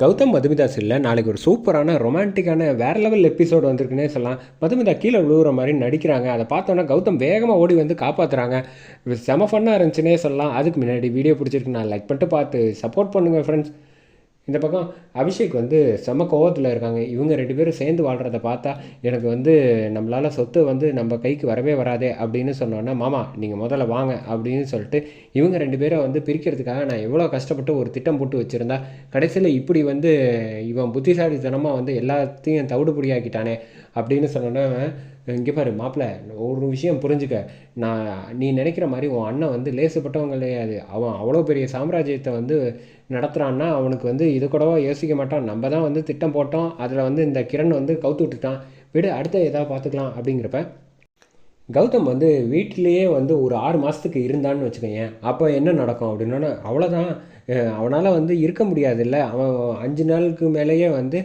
கௌதம் மதுமிதா இல்லை நாளைக்கு ஒரு சூப்பரான ரொமான்டிக்கான வேற லெவல் எபிசோடு வந்திருக்குன்னே சொல்லலாம். மதுமிதா கீழே விழுகிற மாதிரி நடிக்கிறாங்க. அதை பார்த்தோன்னா கௌதம் வேகமாக ஓடி வந்து காப்பாற்றுறாங்க செம ஃபன்னாக இருந்துச்சுன்னே சொல்லலாம். அதுக்கு முன்னாடி வீடியோ பிடிச்சிருக்கு. நான் லைக் பண்ணிட்டு பார்த்து சப்போர்ட் பண்ணுங்கள் ஃப்ரெண்ட்ஸ் இந்த பக்கம் அபிஷேக் வந்து செம கோவத்தில் இருக்காங்க. இவங்க ரெண்டு பேரும் சேர்ந்து வாழ்கிறத பார்த்தா எனக்கு வந்து நம்மளால் சொத்து வந்து நம்ம கைக்கு வரவே வராதே அப்படின்னு சொன்னோன்னா மாமா நீங்கள் முதல்ல வாங்க அப்படின்னு சொல்லிட்டு இவங்க ரெண்டு பேரை வந்து பிரிக்கிறதுக்காக நான் எவ்வளோ கஷ்டப்பட்டு ஒரு திட்டம் போட்டு வச்சுருந்தா கடைசியில் இப்படி வந்து இவன் புத்திசாலித்தனமாக வந்து எல்லாத்தையும் தவிடுபடியாக்கிட்டானே அப்படின்னு சொன்னோன்னே இங்கே பாரு மாப்பிள்ள ஒரு விஷயம் புரிஞ்சுக்க. நான் நீ நினைக்கிற மாதிரி உன் அண்ணன் வந்து லேசுப்பட்டவங்க கிடையாது. அவன் அவ்வளோ பெரிய சாம்ராஜ்யத்தை வந்து நடத்துகிறான்னா அவனுக்கு வந்து இது கூடவோ யோசிக்க மாட்டான். நம்ம தான் வந்து திட்டம் போட்டோம். அதில் வந்து இந்த கிரண் வந்து கவுத்து விட்டுட்டான். விடு அடுத்த எதாவது பார்த்துக்கலாம் அப்படிங்கிறப்ப கௌதம் வந்து வீட்டிலேயே வந்து ஒரு ஆறு மாதத்துக்கு இருந்தான்னு வச்சுக்கோங்க அப்போ என்ன நடக்கும் அப்படின்னா அவ்வளோதான் அவனால் வந்து இருக்க முடியாதுல்ல. அவன் அஞ்சு நாளுக்கு மேலேயே வந்து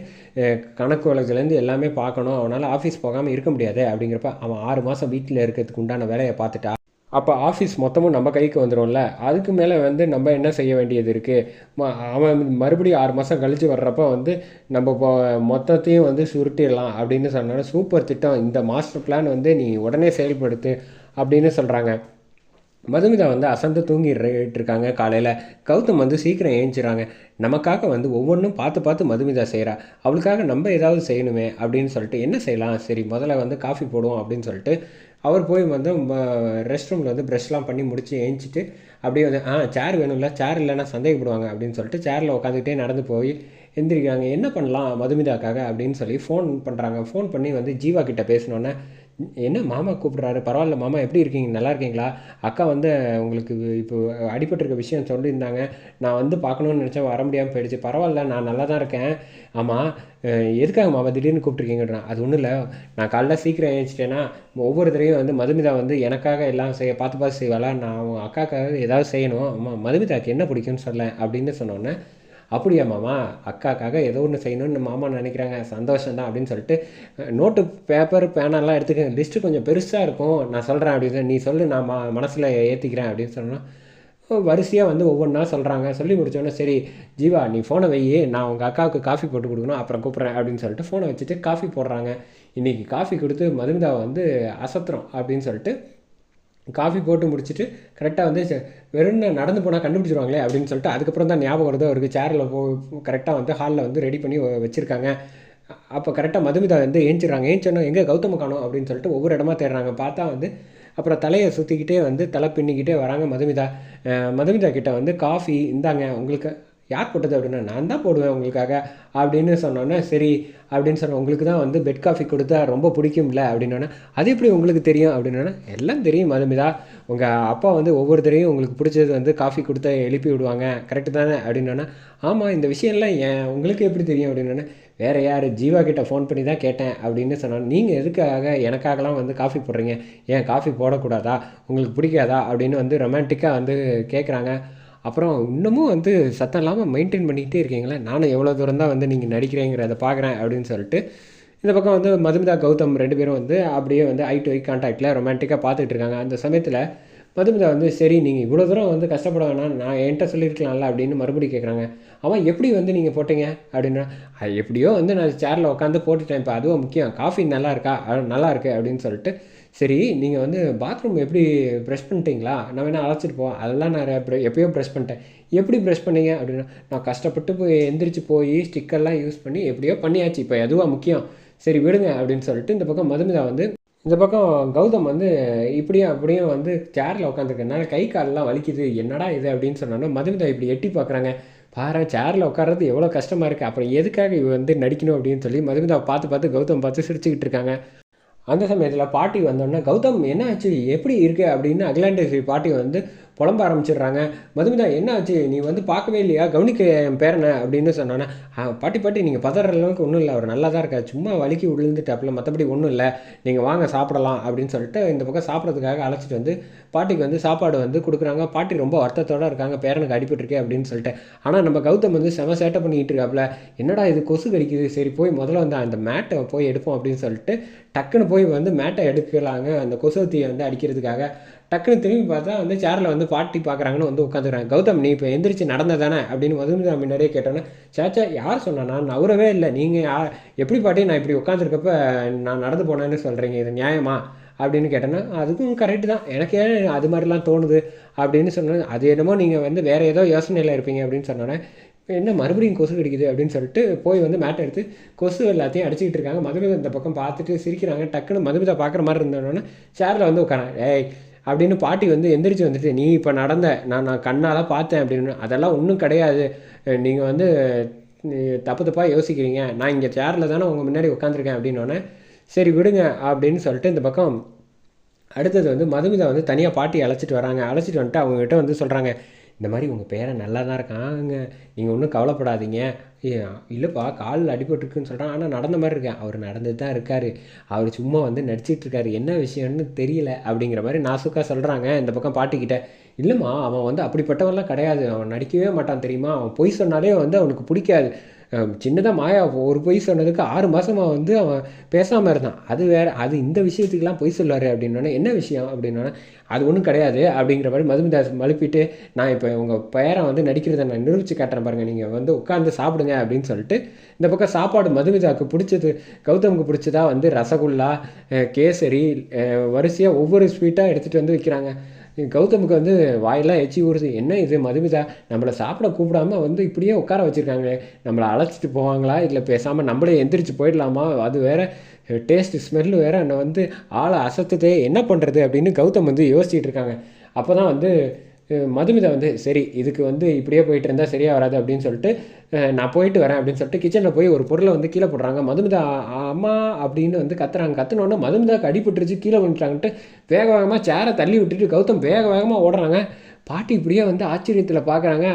கணக்கு வழக்குலேருந்து எல்லாமே பார்க்கணும். அவனால் ஆஃபீஸ் போகாமல் இருக்க முடியாது அப்படிங்கிறப்ப அவன் ஆறு மாதம் வீட்டில் இருக்கிறதுக்கு உண்டான வேலையை பார்த்துட்டா அப்போ ஆஃபீஸ் மொத்தமும் நம்ம கைக்கு வந்துடும்ல அதுக்கு மேலே வந்து நம்ம என்ன செய்ய வேண்டியது இருக்குது அவன் மறுபடியும் ஆறு மாதம் கழித்து வர்றப்போ வந்து நம்ம இப்போ மொத்தத்தையும் வந்து சுருட்டிடலாம் அப்படின்னு சொன்னாங்க சூப்பர் திட்டம் இந்த மாஸ்டர் பிளான் வந்து நீ உடனே செயல்படுத்து அப்படின்னு சொல்கிறாங்க மதுமிதா வந்து அசந்து தூங்கிட்டு இருக்காங்க காலையில். கௌதம் வந்து சீக்கிரம் ஏஞ்சிறாங்க நமக்காக வந்து ஒவ்வொன்றும் பார்த்து பார்த்து மதுமிதா செய்கிறா அவளுக்காக நம்ம ஏதாவது செய்யணுமே அப்படின்னு சொல்லிட்டு என்ன செய்யலாம்? சரி முதல்ல வந்து காஃபி போடுவோம் அப்படின்னு சொல்லிட்டு அவர் போய் வந்து ரெஸ்ட் ரூமில் வந்து ப்ரெஷ்லாம் பண்ணி முடிச்சு ஏஞ்சிட்டு அப்படியே வந்து ஆ சேர் வேணும்ல சேர் இல்லைன்னா சந்தேகப்படுவாங்க அப்படின்னு சொல்லிட்டு சேரில் உட்காந்துக்கிட்டே நடந்து போய் எந்திரிக்கிறாங்க. என்ன பண்ணலாம் மதுமிதாக்காக? அப்படின்னு சொல்லி ஃபோன் பண்ணுறாங்க ஃபோன் பண்ணி வந்து ஜீவா கிட்டே பேசினோன்னே என்ன மாமா கூப்பிட்றாரு? பரவாயில்ல மாமா எப்படி இருக்கீங்க? நல்லா இருக்கீங்களா? அக்கா வந்து உங்களுக்கு இப்போ அடிபட்டிருக்க விஷயம் சொல்லியிருந்தாங்க. நான் வந்து பார்க்கணுன்னு நினச்சேன் வர முடியாமல் போயிடுச்சு. பரவாயில்ல நான் நல்லா தான் இருக்கேன். ஆமாம் எதுக்காக மாமா திடீர்னு கூப்பிட்ருக்கீங்கன்றா அது ஒன்றும் இல்லை. நான் காலைல சீக்கிரம் ஏஞ்சிட்டேன்னா ஒவ்வொரு தடவையும் வந்து மதுமிதா வந்து எனக்காக எல்லாம் செய்ய பார்த்து பார்த்து செய்வாளா? நான் அவன் அக்காக்காக ஏதாவது செய்யணும். அம்மா மதுமிதாவுக்கு என்ன பிடிக்கும்னு சொல்ல அப்படின்னு சொன்னோன்னே அப்படியா மாமா? அக்காக்காக ஏதோ ஒன்று செய்யணும்னு மாமா நினைக்கிறாங்க. சந்தோஷம் தான் அப்படின்னு சொல்லிட்டு நோட்டு பேப்பர் பேனெல்லாம் எடுத்துக்க லிஸ்ட்டு கொஞ்சம் பெருசாக இருக்கும். நான் சொல்கிறேன் அப்படின்னு நீ சொல்லு நான் ம மனசில் ஏற்றிக்கிறேன் அப்படின்னு சொன்னோம். வரிசையாக வந்து ஒவ்வொன்றா சொல்கிறாங்க சொல்லி முடிச்சோன்னே சரி ஜீவா நீ ஃபோனை வை. நான் உங்கள் அக்காவுக்கு காஃபி போட்டு கொடுக்கணும் அப்புறம் கூப்பிட்றேன் அப்படின்னு சொல்லிட்டு ஃபோனை வச்சுட்டு காஃபி போடுறாங்க. இன்றைக்கி காஃபி கொடுத்து மதுமிதாவை வந்து அசத்துறோம் அப்படின்னு சொல்லிட்டு காஃபி போட்டு முடிச்சுட்டு கரெக்டாக வந்து வெறும் நடந்து போனால் கண்டுபிடிச்சிருவாங்களே அப்படின்னு சொல்லிட்டு அதுக்கப்புறம் தான் ஞாபகம் வருது. அவருக்கு சேரில் போ கரெக்டாக வந்து ஹாலில் வந்து ரெடி பண்ணி வச்சுருக்காங்க. அப்போ கரெக்டாக மதுமிதா வந்து ஏஞ்சிடுறாங்க. ஏஞ்சோன்னா எங்கே கௌதம காணோம்? அப்படின்னு சொல்லிட்டு ஒவ்வொரு இடமா தேடுறாங்க. பார்த்தா வந்து அப்புறம் தலையை சுற்றிக்கிட்டே வந்து தலை பின்னிக்கிட்டே வராங்க மதுமிதா. மதுமிதா கிட்டே வந்து காஃபி இந்தாங்க உங்களுக்கு யார் போட்டது அப்படின்னா நான் தான் போடுவேன் உங்களுக்காக அப்படின்னு சொன்னோன்னே சரி அப்படின்னு சொன்ன உங்களுக்கு தான் வந்து பெட் காஃபி கொடுத்தா ரொம்ப பிடிக்கும்ல அப்படின்னோன்னே அது எப்படி உங்களுக்கு தெரியும் அப்படின்னோன்னே எல்லாம் தெரியும். மதுமிதா உங்கள் அப்பா வந்து ஒவ்வொருத்தரையும் உங்களுக்கு பிடிச்சது வந்து காஃபி கொடுத்தா எழுப்பி விடுவாங்க. கரெக்டு தானே அப்படின்னோன்னா ஆமாம் இந்த விஷயம்லாம் ஏன் உங்களுக்கு எப்படி தெரியும் அப்படின்னோன்னே வேறு யார்? ஜீவா கிட்டே ஃபோன் பண்ணி தான் கேட்டேன் அப்படின்னு சொன்னாங்க நீங்கள் எதுக்காக எனக்காகலாம் வந்து காஃபி போடுறீங்க? ஏன் காஃபி போடக்கூடாதா? உங்களுக்கு பிடிக்காதா? அப்படின்னு வந்து ரொமான்டிக்காக வந்து கேட்குறாங்க அப்புறம் இன்னமும் வந்து சத்தம் இல்லாமல் மெயின்டைன் பண்ணிக்கிட்டே இருக்கீங்களே? நானும் எவ்வளோ தூரம் தான் வந்து நீங்கள் நடிக்கிறேங்கிறத பார்க்குறேன் அப்படின்னு சொல்லிட்டு இந்த பக்கம் வந்து மதுமிதா கௌதம் ரெண்டு பேரும் வந்து அப்படியே வந்து ஐ டு ஐ கான்டாக்டில் ரொமான்டிக்காக பார்த்துட்டு இருக்காங்க. அந்த சமயத்தில் மதுமிதா வந்து சரி நீங்கள் இவ்வளோ தூரம் வந்து கஷ்டப்பட வேணாம். நான் என்கிட்ட சொல்லியிருக்கலாம்ல அப்படின்னு மறுபடியும் கேட்குறாங்க அவன் எப்படி வந்து நீங்கள் போட்டீங்க? அப்படின்னா எப்படியோ வந்து நான் சேரில் உட்காந்து போட்டுட்டேன். இப்போ அதுவும் முக்கியம். காஃபி நல்லா இருக்கா? நல்லா இருக்கு அப்படின்னு சொல்லிட்டு சரி நீங்கள் வந்து பாத்ரூம் எப்படி ப்ரெஷ் பண்ணிட்டீங்களா? நான் வேணால் அழைச்சிட்டு போவேன். அதெல்லாம் நான் எப்பயோ ப்ரெஷ் பண்ணிட்டேன். எப்படி ப்ரெஷ் பண்ணீங்க? அப்படின்னா நான் கஷ்டப்பட்டு போய் எந்திரிச்சு போய் ஸ்டிக்கர்லாம் யூஸ் பண்ணி எப்படியோ பண்ணியாச்சு. இப்போ எதுவாக முக்கியம்? சரி விடுங்க அப்படின்னு சொல்லிட்டு இந்த பக்கம் மதுமிதா வந்து இந்த பக்கம் கௌதம் வந்து இப்படியும் அப்படியும் வந்து சேரில் உட்காந்துருக்கனால கை காலெல்லாம் வலிக்குது. என்னடா இது அப்படின்னு சொன்னோன்னா மதுமிதா இப்படி எட்டி பார்க்குறாங்க. பாரு சேரில் உட்கார்றது எவ்வளோ கஷ்டமாக இருக்குது அப்புறம் எதுக்காக இவ வந்து நடிக்கணும் அப்படின்னு சொல்லி மதுமிதா பார்த்து பார்த்து கௌதம் பார்த்து சிரிச்சுக்கிட்டு இருக்காங்க. அந்த சமயத்தில் பாட்டி வந்தோடனே கௌதம் என்ன ஆச்சு எப்படி இருக்கு? அப்படின்னு அகிலாண்டேஸ்வரி பாட்டி வந்து புலம்ப ஆரம்பிச்சிடுறாங்க. மதுமிதா என்ன ஆச்சு? நீ வந்து பார்க்கவே இல்லையா? கவனிக்க என் பேரனை அப்படின்னு சொன்னானே பாட்டி பாட்டி நீங்கள் பதற அளவுக்கு ஒன்றும் இல்லை. அவர் நல்லா தான் இருக்கார். சும்மா வலிக்கு விழுந்துட்டாப்புல மற்றபடி ஒன்றும் இல்லை. நீங்கள் வாங்க சாப்பிடலாம் அப்படின்னு சொல்லிட்டு இந்த பக்கம் சாப்பிட்றதுக்காக அழைச்சிட்டு வந்து பாட்டிக்கு வந்து சாப்பாடு வந்து கொடுக்குறாங்க. பாட்டி ரொம்ப வருத்தத்தோடு இருக்காங்க. பேரனுக்கு அடிபட்டிருக்கே அப்படின்னு சொல்லிட்டு. ஆனால் நம்ம கௌதம் வந்து செம சேட்டை பண்ணிக்கிட்டு இருக்காப்புல என்னடா இது? கொசு கடிக்குது. சரி போய் முதல்ல வந்து அந்த மேட்டை போய் எடுப்போம் அப்படின்னு சொல்லிட்டு டக்குன்னு போய் வந்து மேட்டை எடுக்கலாங்க. அந்த கொசுவத்தியை வந்து அடிக்கிறதுக்காக டக்குன்னு திரும்பி பார்த்தா வந்து சேரில் வந்து பாட்டி பார்க்குறாங்கன்னு வந்து உட்காந்துக்கிறாங்க கௌதம் நீ இப்போ எந்திரிச்சு நடந்ததானே அப்படின்னு மதுமிதா முன்னாடியே கேட்டோன்னே சேச்சா யார் சொன்னா? நான் நவரவே இல்லை. நீங்கள் யார்? எப்படி பாட்டி நான் இப்படி உட்காந்துருக்கப்ப நான் நடந்து போனேன்னு சொல்கிறீங்க இது நியாயமா? அப்படின்னு கேட்டேன்னா அதுக்கும் கரெக்டு தான். எனக்கு ஏன் அது மாதிரிலாம் தோணுது? அப்படின்னு சொன்னேன் அது என்னமோ நீங்கள் வந்து வேறு ஏதோ யோசனையில் இருப்பீங்க. அப்படின்னு சொன்னோன்னே என்ன மறுபடியும் கொசு கடிக்குது? அப்படின்னு சொல்லிட்டு போய் வந்து மேட்டை எடுத்து கொசு எல்லாத்தையும் அடிச்சுக்கிட்டு இருக்காங்க. மதுமிதா இந்த பக்கம் பார்த்துட்டு சிரிக்கிறாங்க. டக்குன்னு மதுமிதா பார்க்குற மாதிரி இருந்தோன்னே சேரில் வந்து உட்காரேன் ஏய் அப்படின்னு பாட்டி வந்து எந்திரிச்சு வந்துட்டு நீ இப்போ நடந்த நான் நான் கண்ணால் பார்த்தேன் அப்படின்னு. அதெல்லாம் ஒன்றும் கிடையாது. நீங்கள் வந்து தப்பு தப்பாக யோசிக்கிறீங்க. நான் இங்கே சேரில் தானே உங்கள் முன்னாடி உட்காந்துருக்கேன் அப்படின்னோடனே சரி விடுங்க அப்படின்னு சொல்லிட்டு இந்த பக்கம் அடுத்தது வந்து மதுமிதா வந்து தனியாக பாட்டி அழைச்சிட்டு வராங்க. அழைச்சிட்டு வந்துட்டு அவங்ககிட்ட வந்து சொல்கிறாங்க இந்த மாதிரி உங்கள் பேரன் நல்லா தான் இருக்காங்க. நீங்கள் ஒன்றும் கவலைப்படாதீங்க. இல்லைப்பா காலில் அடிபட்டுருக்குன்னு சொல்கிறான் ஆனால் நடந்த மாதிரி இருக்கேன். அவர் நடந்து தான் இருக்கார். அவர் சும்மா வந்து நடிச்சிட்ருக்காரு என்ன விஷயம்னு தெரியல அப்படிங்கிற மாதிரி நாசுக்கா சொல்கிறாங்க இந்த பக்கம் பாட்டிக்கிட்ட. இல்லைம்மா அவன் வந்து அப்படிப்பட்டவன்லாம் கிடையாது. அவன் நடிக்கவே மாட்டான் தெரியுமா? அவன் பொய் சொன்னாலே வந்து அவனுக்கு பிடிக்காது. சின்னதாக மாயா ஒரு பொய் சொன்னதுக்கு ஆறு மாதமாக வந்து அவன் பேசாமல் இருந்தான். அது வேறு அது இந்த விஷயத்துக்கெலாம் பொய் சொல்லாரு அப்படின்னோடனே என்ன விஷயம் அப்படின்னோடனே அது ஒன்றும் கிடையாது அப்படிங்கிற மாதிரி மதுமிதாஸ் மழுப்பிட்டு நான் இப்போ உங்கள் பேரன் வந்து நடிக்கிறத நான் நிரூபித்து காட்டுறேன் பாருங்கள் நீங்கள் வந்து உட்காந்து சாப்பிடுங்க அப்படின்னு சொல்லிட்டு இந்த பக்கம் சாப்பாடு மதுமிதாவுக்கு பிடிச்சது கௌதமுக்கு பிடிச்சதா வந்து ரசகுல்லா கேசரி வரிசையாக ஒவ்வொரு ஸ்வீட்டாக எடுத்துகிட்டு வந்து வைக்கிறாங்க. கௌதமுக்கு வந்து வாயெல்லாம் எச்சி ஊறுது. என்ன இது மதுமிதா? நம்மளை சாப்பிட கூப்பிடாம வந்து இப்படியே உட்கார வச்சுருக்காங்களே. நம்மளை அழைச்சிட்டு போவாங்களா? இல்லை பேசாமல் நம்மளே எந்திரிச்சு போயிடலாமா? அது வேறு டேஸ்ட்டு ஸ்மெல்லு வேறு. என்னை வந்து ஆளை அசத்துதே. என்ன பண்ணுறது அப்படின்னு கௌதம் வந்து யோசிச்சுட்டு இருக்காங்க. அப்போ தான் வந்து மதுமிதா வந்து சரி இதுக்கு வந்து இப்படியே போயிட்டு இருந்தால் சரியாக வராது அப்படின்னு சொல்லிட்டு நான் போயிட்டு வரேன் அப்படின்னு சொல்லிட்டு கிச்சனில் போய் ஒரு பொருளை வந்து கீழே போடுறாங்க. மதுமிதா அம்மா அப்படின்னு வந்து கத்துறாங்க. கத்துனோடனே மதுமிதாவுக்கு அடிபட்டுருச்சு கீழே விட்டுறாங்கன்ட்டு வேக வேகமாக சேரை தள்ளி விட்டுட்டு கௌதம் வேக வேகமாக ஓடுறாங்க. பாட்டி இப்படியே வந்து ஆச்சரியத்தில் பார்க்குறாங்க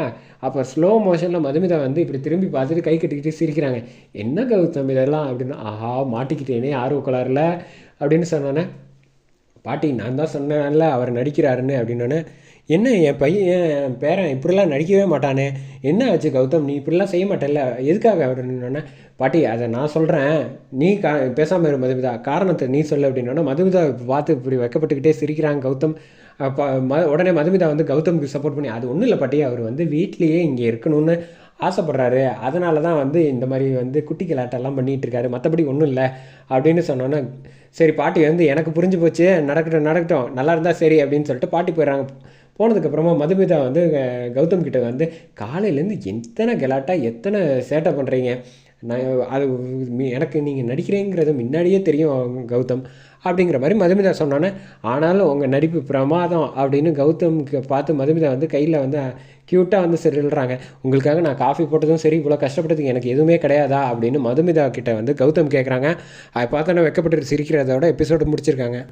அப்போ ஸ்லோ மோஷனில் மதுமிதா வந்து இப்படி திரும்பி பார்த்துட்டு கை கட்டிக்கிட்டு சிரிக்கிறாங்க. என்ன கௌதம் இதெல்லாம்? அப்படின்னு ஆஹா மாட்டிக்கிட்டேனே ஆர்வ கோளாறுல அப்படின்னு சொன்னோன்னே பாட்டி நான் தான் சொன்னேன்ல அவர் நடிக்கிறாருன்னு அப்படின்னோடனே என்ன என் பையன் என் பேரன் இப்படிலாம் நடிக்கவே மாட்டானே? என்ன ஆச்சு கௌதம்? நீ இப்படிலாம் செய்ய மாட்டேல்ல? எதுக்காக? அப்படின்னோடனே பாட்டி அதை நான் சொல்கிறேன் நீ கா பேசாமல் இரு மதுமிதா. காரணத்தை நீ சொல்லு அப்படின்னோடனே மதுமிதா பார்த்து இப்படி வைக்கப்பட்டுக்கிட்டே சிரிக்கிறாங்க கௌதம். அப்போ ம உடனே மதுமிதா வந்து கௌதமுக்கு சப்போர்ட் பண்ணி அது ஒன்றும் இல்லை பாட்டி அவர் வந்து வீட்லேயே இங்கே இருக்கணும்னு ஆசைப்படுறாரு. அதனால தான் வந்து இந்த மாதிரி வந்து குட்டி கிளாட்டெல்லாம் பண்ணிகிட்ருக்காரு. மற்றபடி ஒன்றும் இல்லை அப்படின்னு சொன்னோன்னே சரி பாட்டி வந்து எனக்கு புரிஞ்சு போச்சு. நடக்கட்டும் நடக்கட்டும். நல்லா இருந்தால் சரி அப்படின்னு சொல்லிட்டு பாட்டி போயிடுறாங்க. போனதுக்கப்புறமா மதுமிதா வந்து கௌதம் கிட்ட வந்து காலையிலேருந்து எத்தனை கலாட்டா எத்தனை சேட்டை பண்ணுறீங்க நான் அது எனக்கு நீங்கள் நடிக்கிறேங்கிறது முன்னாடியே தெரியும் கௌதம். அப்படிங்கிற மாதிரி மதுமிதா சொன்னோன்னே ஆனாலும் உங்கள் நடிப்பு பிரமாதம் அப்படின்னு கௌதம்க்கு பார்த்து மதுமிதா வந்து கையில் வந்து க்யூட்டாக வந்து சொல்கிறாங்க உங்களுக்காக நான் காஃபி போட்டதும் சரி இவ்வளோ கஷ்டப்பட்டதுக்கு எனக்கு எதுவுமே கிடையாதா அப்படின்னு மதுமிதா கிட்ட வந்து கௌதம் கேட்குறாங்க அதை பார்த்தோன்னே வெக்கப்பட்டு சிரிக்கிறதோட எபிசோடு முடிச்சிருக்காங்க.